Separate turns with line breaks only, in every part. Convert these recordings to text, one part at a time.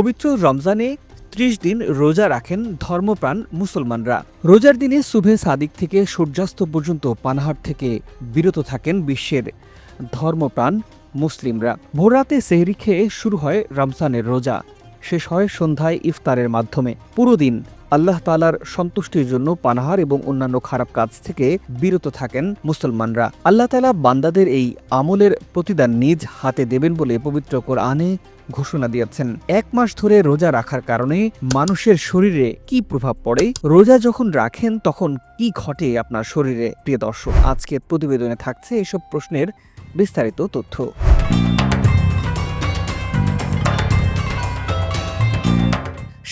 পবিত্র রমজানে ত্রিশ দিন রোজা রাখেন ধর্মপ্রাণ মুসলমানরা। রোজার দিনে সুভে সাদিক থেকে সূর্যাস্ত পর্যন্ত পানাহার থেকে বিরত থাকেন বিশ্বের ধর্মপ্রাণ মুসলিমরা। ভোররাতে সেহরি খেয়ে শুরু হয় রমজানের রোজা। শেষ হয় সন্ধ্যায় ইফতারের মাধ্যমে। পুরো দিন আল্লাহ তালার সন্তুষ্টির জন্য পানাহার এবং অন্যান্য খারাপ কাজ থেকে বিরত থাকেন মুসলমানরা। আল্লাহ তালা বান্দাদের এই আমলের প্রতিদান নিজ হাতে দেবেন বলে পবিত্র কোরআনে ঘোষণা দিয়েছেন। এক মাস ধরে রোজা রাখার কারণে মানুষের শরীরে কি প্রভাব পড়ে? রোজা যখন রাখেন, তখন কি ঘটে আপনার শরীরে? প্রিয় দর্শক, আজকের প্রতিবেদনে থাকছে এসব প্রশ্নের বিস্তারিত তথ্য।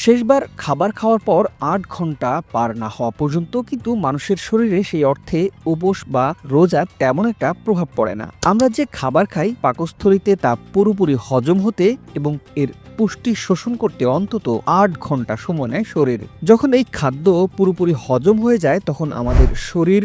শেষবার খাবার খাওয়ার পর আট ঘণ্টা পার না হওয়া পর্যন্ত কিন্তু মানুষের শরীরে সেই অর্থে উপোস বা রোজা তেমন একটা প্রভাব পড়ে না। আমরা যে খাবার খাই পাকস্থলিতে তা পুরোপুরি হজম হতে এবং এর পুষ্টি শোষণ করতে অন্তত আট ঘণ্টা সময় নেয় শরীর। যখন এই খাদ্য পুরোপুরি হজম হয়ে যায় তখন আমাদের শরীর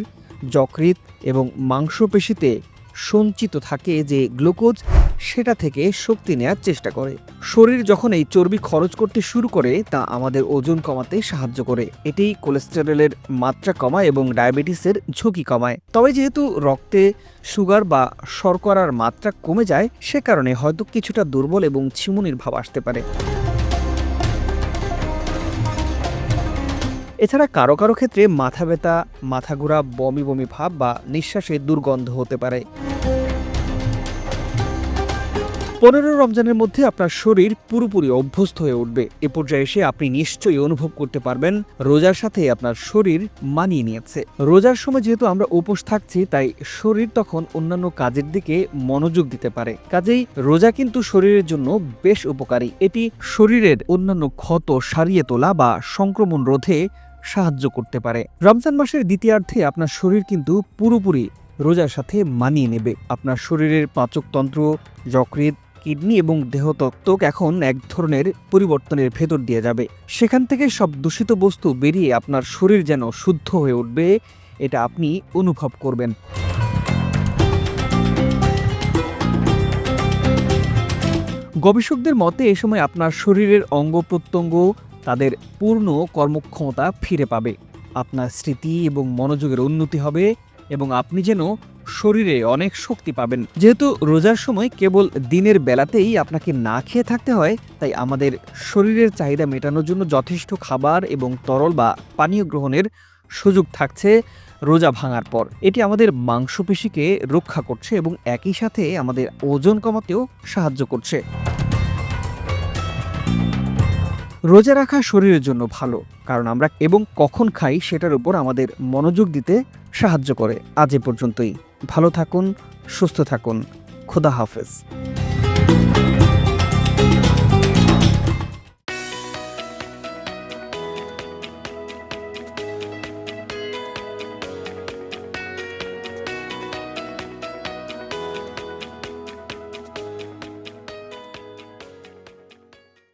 যকৃত এবং মাংসপেশিতে সঞ্চিত থাকে যে গ্লুকোজ সেটা থেকে শক্তি নেয়ার চেষ্টা করে। শরীর যখন এই চর্বি খরচ করতে শুরু করে, তা আমাদের ওজন কমাতে সাহায্য করে। এটি কোলেস্টেরলের মাত্রা কমায় এবং ডায়াবেটিসের ঝুঁকি কমায়। তবে যেহেতু রক্তে সুগার বা শর্করার মাত্রা কমে যায়, সে কারণে হয়তো কিছুটা দুর্বল এবং ছিমুনির ভাব আসতে পারে। এছাড়া কারও কারও ক্ষেত্রে মাথা ব্যথা, মাথা ঘোরা, বমি বমি ভাব বা নিঃশ্বাসে দুর্গন্ধ হতে পারে। পনেরো রমজানের মধ্যে আপনার শরীর পুরোপুরি অভ্যস্ত হয়ে উঠবে। এ পর্যায়ে এসে আপনি নিশ্চয়ই অনুভব করতে পারবেন রোজার সাথে আপনার শরীর মানিয়ে নিয়েছে। রোজার সময় যেহেতু আমরা উপোস থাকছি, তাই শরীর তখন অন্যান্য কাজের দিকে মনোযোগ দিতে পারে। কাজেই রোজা কিন্তু শরীরের জন্য বেশ উপকারী। এটি শরীরের অন্যান্য ক্ষত সারিয়ে তোলা বা সংক্রমণ রোধে সাহায্য করতে পারে। রমজান মাসের দ্বিতীয়ার্ধে আপনার শরীর কিন্তু পুরোপুরি রোজার সাথে মানিয়ে নেবে। আপনার শরীরের পাচকতন্ত্র, যকৃৎ, কিডনি এবং দেহতত্ত্বক এখন এক ধরনের পরিবর্তনের ভেতর দিয়ে যাবে। সেখান থেকে সব দূষিত বস্তু বেরিয়ে আপনার শরীর যেন শুদ্ধ হয়ে উঠবে, এটা আপনি অনুভব করবেন। গবেষকদের মতে এ সময় আপনার শরীরের অঙ্গ প্রত্যঙ্গ তাদের পূর্ণ কর্মক্ষমতা ফিরে পাবে। আপনার স্মৃতি এবং মনোযোগের উন্নতি হবে এবং আপনি যেন শরীরে অনেক শক্তি পাবেন। যেহেতু রোজার সময় কেবল দিনের বেলাতেই আপনাকে না খেয়ে থাকতে হয়, তাই আমাদের শরীরের চাহিদা মেটানোর জন্য যথেষ্ট খাবার এবং তরল বা পানীয় গ্রহণের সুযোগ থাকছে রোজা ভাঙার পর। এটি আমাদের মাংসপেশিকে রক্ষা করছে এবং একই সাথে আমাদের ওজন কমাতেও সাহায্য করছে। রোজা রাখা শরীরের জন্য ভালো, কারণ আমরা এবং কখন খাই সেটার উপর আমাদের মনোযোগ দিতে সাহায্য করে। আজ এ পর্যন্তই। ভালো থাকুন, সুস্থ থাকুন। খোদা হাফেজ।